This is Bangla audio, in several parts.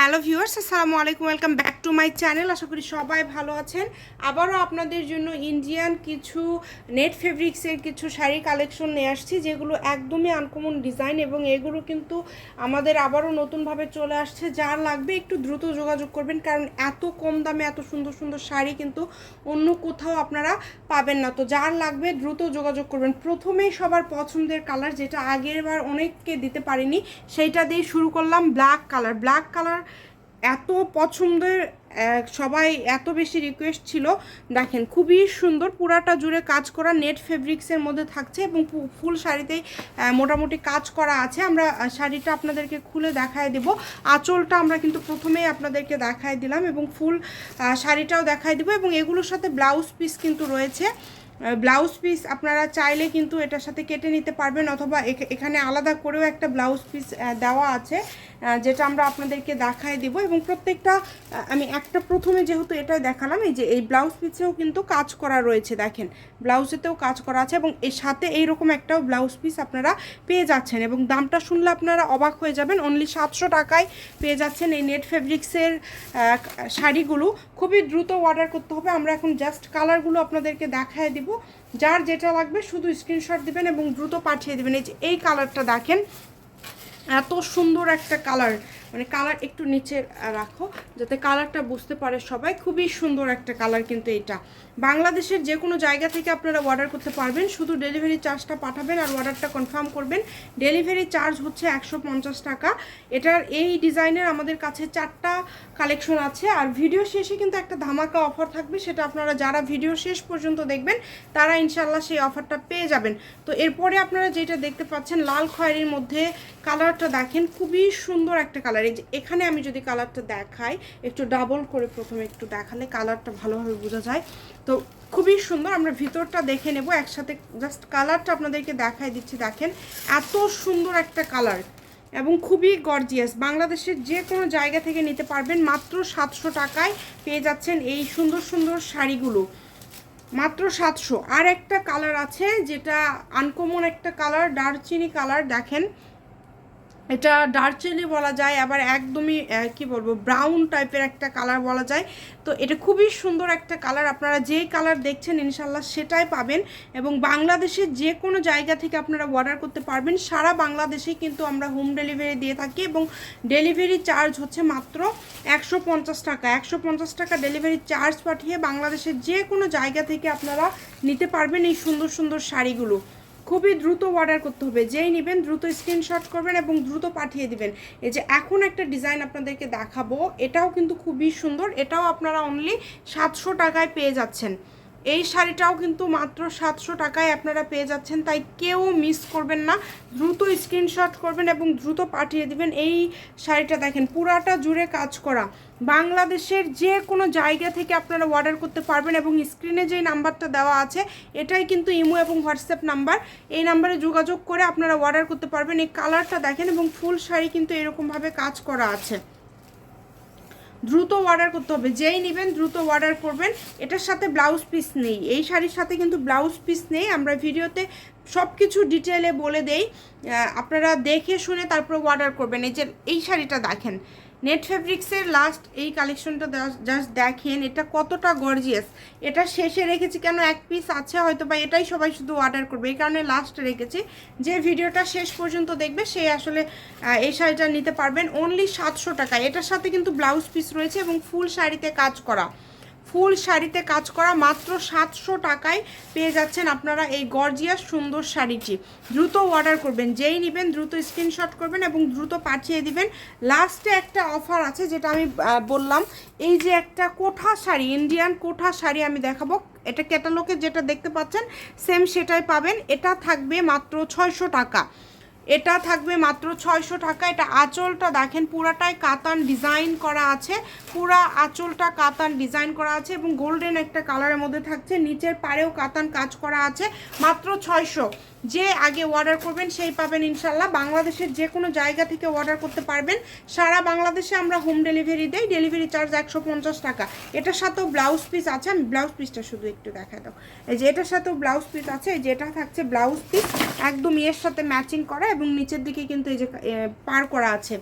হ্যালো ভিউয়ার্স, আসসালামু আলাইকুম, welcome back to my channel. আশা করি সবাই ভালো আছেন। আবারও আপনাদের জন্য ইন্ডিয়ান কিছু নেট ফেব্রিক্সের কিছু শাড়ি কালেকশন নিয়ে আসছি, যেগুলো একদমই আনকমন ডিজাইন এবং এগুলো কিন্তু আমাদের আবারও নতুনভাবে চলে আসছে। যার লাগবে একটু দ্রুত যোগাযোগ করবেন, কারণ এত কম দামে এত সুন্দর সুন্দর শাড়ি কিন্তু অন্য কোথাও আপনারা পাবেন না। তো যার লাগবে দ্রুত যোগাযোগ করবেন। প্রথমেই সবার পছন্দের কালার, যেটা আগের বার অনেককে দিতে পারিনি, সেইটা দিয়ে শুরু করলাম ব্ল্যাক কালার। ব্ল্যাক কালার এত পছন্দের সবাই এত বেশি রিকোয়েস্ট ছিল। দেখেন, খুবই সুন্দর, পুরাটা জুড়ে কাজ করা নেট ফেব্রিক্সের মধ্যে থাকছে এবং ফুল শাড়িতেই মোটামুটি কাজ করা আছে। আমরা শাড়িটা আপনাদেরকে খুলে দেখায় দেব। আঁচলটা আমরা কিন্তু প্রথমেই আপনাদেরকে দেখায় দিলাম এবং ফুল শাড়িটাও দেখায় দেবো এবং এগুলোর সাথে ব্লাউজ পিস কিন্তু রয়েছে। ব্লাউজ পিস আপনারা চাইলে কিন্তু এটার সাথে কেটে নিতে পারবেন অথবা এখ- এখানে আলাদা করেও একটা ব্লাউজ পিস দেওয়া আছে যেটা আমরা আপনাদেরকে দেখায় দিব এবং প্রত্যেকটা আমি একটা প্রথমে যেহেতু এটা দেখালাম, এই যে এই ব্লাউজ পিসেও কিন্তু কাজ করা রয়েছে, দেখেন। ব্লাউজেতেও কাজ করা আছে এবং এর সাথে এইরকম একটাও ব্লাউজ পিস আপনারা পেয়ে যাচ্ছেন এবং দামটা শুনলে আপনারা অবাক হয়ে যাবেন অনলি সাতশো টাকায় পেয়ে যাচ্ছেন এই নেট ফেব্রিক্সের শাড়িগুলো। খুবই দ্রুত অর্ডার করতে হবে, আমরা এখন জাস্ট কালারগুলো আপনাদেরকে দেখায় দিব। যার যেটা লাগবে শুধু স্ক্রিনশট দিবেন এবং দ্রুত পাঠিয়ে দেবেন। এই যে এই কালারটা দেখেন, এত সুন্দর একটা কালার মানে কালার একটু নিচে রাখো, যাতে কালারটা বুঝতে পারে সবাই। খুবই সুন্দর একটা কালার কিন্তু এটা। বাংলাদেশের যে কোনো জায়গা থেকে আপনারা অর্ডার করতে পারবেন। শুধু ডেলিভারি চার্জটা পাঠাবেন আর অর্ডারটা কনফার্ম করবেন। ডেলিভারি চার্জ হচ্ছে একশো পঞ্চাশ টাকা। এটার এই ডিজাইনের আমাদের কাছে চারটা কালেকশন আছে। আর ভিডিও শেষে কিন্তু একটা ধামাকা অফার থাকবে। সেটা আপনারা যারা ভিডিও শেষ পর্যন্ত দেখবেন, তারা ইনশাল্লাহ সেই অফারটা পেয়ে যাবেন। তো এরপরে আপনারা যেটা দেখতে পাচ্ছেন, লাল খয়েরির মধ্যে কালারটা দেখেন। খুবই সুন্দর একটা কালার এই যে, এখানে আমি যদি কালারটা দেখাই, একটু ডাবল করে প্রথমে একটু দেখালে কালারটা ভালোভাবে বোঝা যায়। তো খুবই সুন্দর, আমরা ভিতরটা দেখে নেব, একসাথে জাস্ট কালারটা আপনাদেরকে দেখাই দিচ্ছি। দেখেন, এত সুন্দর একটা কালার এবং খুবই গর্জিয়াস বাংলাদেশের যে কোনো জায়গা থেকে নিতে পারবেন, মাত্র সাতশো টাকায় পেয়ে যাচ্ছেন এই সুন্দর সুন্দর শাড়িগুলো। মাত্র সাতশো। আর একটা কালার আছে, যেটা আনকমন একটা কালার দারচিনি কালার দেখেন এটা দারচিনি বলা যায়, আবার একদমই কি বলব ব্রাউন টাইপের একটা কালার বলা যায়। তো এটা খুবই সুন্দর একটা কালার আপনারা যেই কালার দেখছেন ইনশাল্লাহ সেটাই পাবেন। এবং বাংলাদেশের যে কোনো জায়গা থেকে আপনারা অর্ডার করতে পারবেন। সারা বাংলাদেশেই কিন্তু আমরা হোম ডেলিভারি দিয়ে থাকি এবং ডেলিভারি চার্জ হচ্ছে মাত্র একশো পঞ্চাশ টাকা। একশো পঞ্চাশ টাকা ডেলিভারি চার্জ পাঠিয়ে বাংলাদেশের যে কোনো জায়গা থেকে আপনারা নিতে পারবেন এই সুন্দর সুন্দর শাড়িগুলো। খুবই দ্রুত অর্ডার করতে হবে। যেই নেবেন দ্রুত স্ক্রিনশট করবেন এবং দ্রুত পাঠিয়ে দিবেন। এই যে এখন একটা ডিজাইন আপনাদেরকে দেখাবো, এটাও কিন্তু খুবই সুন্দর। এটাও আপনারা অনলি সাতশো টাকায় পেয়ে যাচ্ছেন। এই শাড়িটাও কিন্তু মাত্র সাতশো টাকায় আপনারা পেয়ে যাচ্ছেন, তাই কেউ মিস করবেন না। দ্রুত স্ক্রিনশট করবেন এবং দ্রুত পাঠিয়ে দিবেন এই শাড়িটা। দেখেন, পুরাটা জুড়ে কাজ করা। বাংলাদেশের যে কোনো জায়গা থেকে আপনারা অর্ডার করতে পারবেন এবং স্ক্রিনে যেই নাম্বারটা দেওয়া আছে, এটাই কিন্তু ইমো এবং হোয়াটসঅ্যাপ নাম্বার। এই নাম্বারে যোগাযোগ করে আপনারা অর্ডার করতে পারবেন। এই কালারটা দেখেন এবং ফুল শাড়ি কিন্তু এরকমভাবে কাজ করা আছে। দ্রুত অর্ডার করতে হবে। যেই নেবেন দ্রুত অর্ডার করবেন। এটার সাথে ব্লাউজ পিস নেই। এই শাড়ির সাথে কিন্তু ব্লাউজ পিস নেই। আমরা ভিডিওতে সব কিছু ডিটেলে বলে দেই। আপনারা দেখে শুনে তারপর অর্ডার করবেন। এই যে, এই শাড়িটা দেখেন। নেট ফেব্রিক্সের লাস্ট এই কালেকশনটা জাস্ট দেখেন, এটা কতটা গর্জিয়াস এটা শেষে রেখেছি কেন এক পিস আছে হয়তো বা এটাই সবাই শুধু অর্ডার করবে। এই কারণে লাস্টে রেখেছি। যে ভিডিওটা শেষ পর্যন্ত দেখবে, সে আসলে এই শাড়িটা নিতে পারবেন। অনলি সাতশো টাকা। এটার সাথে কিন্তু ব্লাউজ পিস রয়েছে এবং ফুল শাড়িতে কাজ করা। ফুল শাড়িতে কাজ করা মাত্র সাতশো টাকায় পেয়ে যাচ্ছেন আপনারা এই গর্জিয়াস সুন্দর শাড়িটি। দ্রুত অর্ডার করবেন, যেই নেবেন দ্রুত স্ক্রিনশট করবেন এবং দ্রুত পাঠিয়ে দিবেন। লাস্টে একটা অফার আছে যেটা আমি বললাম, এই যে একটা কোঠা শাড়ি ইন্ডিয়ান কোঠা শাড়ি আমি দেখাবো। এটা ক্যাটালগে যেটা দেখতে পাচ্ছেন সেম সেটাই পাবেন। এটা থাকবে মাত্র ছয়শো টাকা। এটা থাকবে মাত্র ছয়শো টাকা। এটা আঁচলটা দেখেন, পুরাটাই কাতান ডিজাইন করা আছে। পুরা আঁচলটা কাতান ডিজাইন করা আছে এবং গোল্ডেন একটা কালারের মধ্যে থাকছে। নিচের পাড়েও কাতান কাজ করা আছে, মাত্র ছয়শো। যে আগে অর্ডার করবেন সেই পাবেন ইনশাল্লাহ বাংলাদেশের যে কোনো জায়গা থেকে অর্ডার করতে পারবেন। সারা বাংলাদেশে আমরা হোম ডেলিভারি দেই। ডেলিভারি চার্জ একশো পঞ্চাশ টাকা। এটার সাথেও ব্লাউজ পিস আছে। আমি ব্লাউজ পিসটা শুধু একটু দেখা দাও। এই যে এটার সাথেও ব্লাউজ পিস আছে। এই যে এটা থাকছে ব্লাউজ পিস একদম ইয়ের সাথে ম্যাচিং করা এবং নিচের দিকে কিন্তু এই যে পার করা আছে।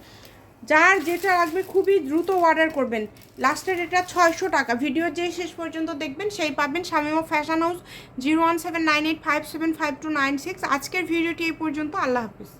যার যেটা লাগবে খুবই দ্রুত অর্ডার করবেন। লাস্টের এটা ছয়শো টাকা। ভিডিও যে শেষ পর্যন্ত দেখবেন, সেই পাবেন Shamima fashion house zero one seven nine eight five seven five two nine six আজকের ভিডিওটি এই পর্যন্ত। আল্লাহ হাফিজ।